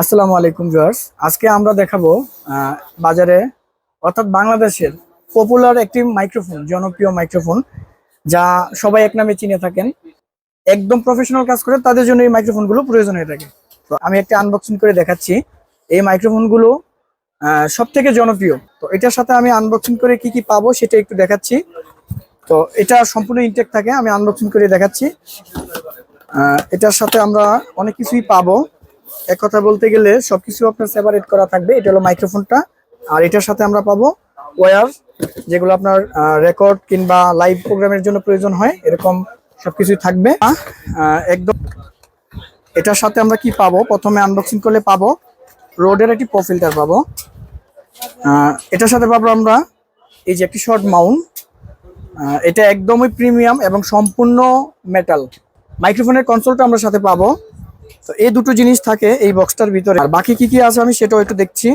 আসসালামু আলাইকুম ভিউয়ার্স। আজকে আমরা দেখাবো বাজারে, অর্থাৎ বাংলাদেশের পপুলার একটি মাইক্রোফোন জনপ্রিয় মাইক্রোফোন যা সবাই এক নামে চিনে থাকেন। একদম প্রফেশনাল কাজ করে, তাদের জন্য এই মাইক্রোফোনগুলো প্রয়োজন হয়ে থাকে। তো আমি একটা আনবক্সিং করে দেখাচ্ছি। এই মাইক্রোফোনগুলো সব থেকে জনপ্রিয়। তো এটার সাথে আমি আনবক্সিং করে কি কি পাবো সেটা একটু দেখাচ্ছি। তো এটা সম্পূর্ণ ইনটেক থাকে, আমি আনবক্সিং করে দেখাচ্ছি। এটার সাথে আমরা অনেক কিছুই পাবো। এক কথা বলতে গেলে সবকিছু আপনার সেপারেট করা থাকবে। এটা হলো মাইক্রোফোনটা আর এটার সাথে আমরা পাবো ওয়ার যেগুলো আপনার রেকর্ড কিংবা লাইভ প্রোগ্রামের জন্য প্রয়োজন হয়। এরকম সবকিছুই থাকবে। একদম। এটার সাথে আমরা কি পাবো? প্রথমে আনবক্সিং করলে পাবো। রোডের একটি প্রোফিল্টার পাবো। এটার সাথে পাবো আমরা এই যে একটি শর্ট মাউন্ট এটা একদমই প্রিমিয়াম এবং সম্পূর্ণ মেটাল মাইক্রোফোনের কনসোলটা আমরা সাথে পাবো। তো এই দুটো জিনিস থাকে এই বক্সটার ভিতরে। আর বাকি কি কি আছে আমি সেটাও একটু দেখছি।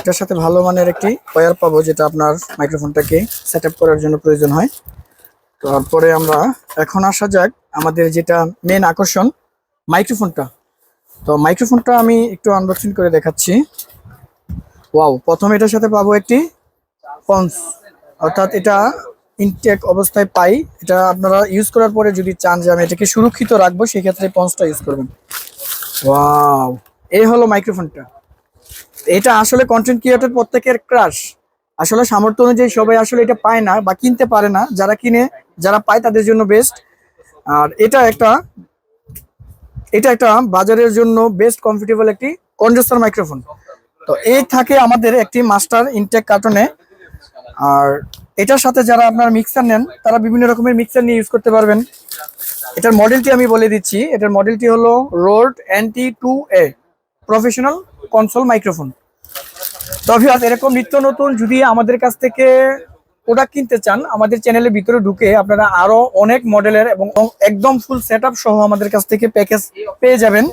এটার সাথে ভালো মানের একটি ওয়ার পাবো, যেটা আপনার মাইক্রোফোনটাকে সেট করার জন্য প্রয়োজন হয়। তারপরে আমরা এখন আসা যাক আমাদের যেটা মেন আকর্ষণ মাইক্রোফোনটা তো মাইক্রোফোনটা আমি একটু আনবক্সিং করে দেখাচ্ছি। ওয়াও প্রথমে এটার সাথে পাবো একটি পন্স অর্থাৎ এটা ইনটেক অবস্থায় পাই এটা আপনারা ইউজ করার পরে যদি চান যে আমি এটাকে সুরক্ষিত রাখব সেই ক্ষেত্রে পন্সটা ইউজ করবেন। ওয়াও এই হলো মাইক্রোফোনটা এটা আসলে কন্টেন্ট ক্রিয়েটর প্রত্যেকের ক্রাশ আসলে সামর্থ্য অনুযায়ী সবাই আসলে এটা পায় না বা কিনতে পারে না। যারা কিনে যারা পায় তাদের জন্য বেস্ট আর এটা একটা এটা একটা বাজারের জন্য বেস্ট কমফোর্টেবল একটি কন্ডেন্সার মাইক্রোফোন তো এই থাকে আমাদের একটি মাস্টার ইনটেক কার্টনে আর এটার সাথে যারা আপনার মিক্সার নেন, তারা বিভিন্ন রকমের মিক্সার নিয়ে ইউজ করতে পারবেন। এটার মডেলটি আমি বলে দিচ্ছি। এটার মডেলটি হলো Rode NT two A professional console microphone তবে এরকম নিত্য নতুন যদি আমাদের কাছ থেকে প্রোডাক্ট কিনতে চান, আমাদের চ্যানেলের ভিতরে ঢুকে আপনারা আরও অনেক মডেলের এবং একদম ফুল সেট সহ আমাদের কাছ থেকে প্যাকেজ পেয়ে যাবেন।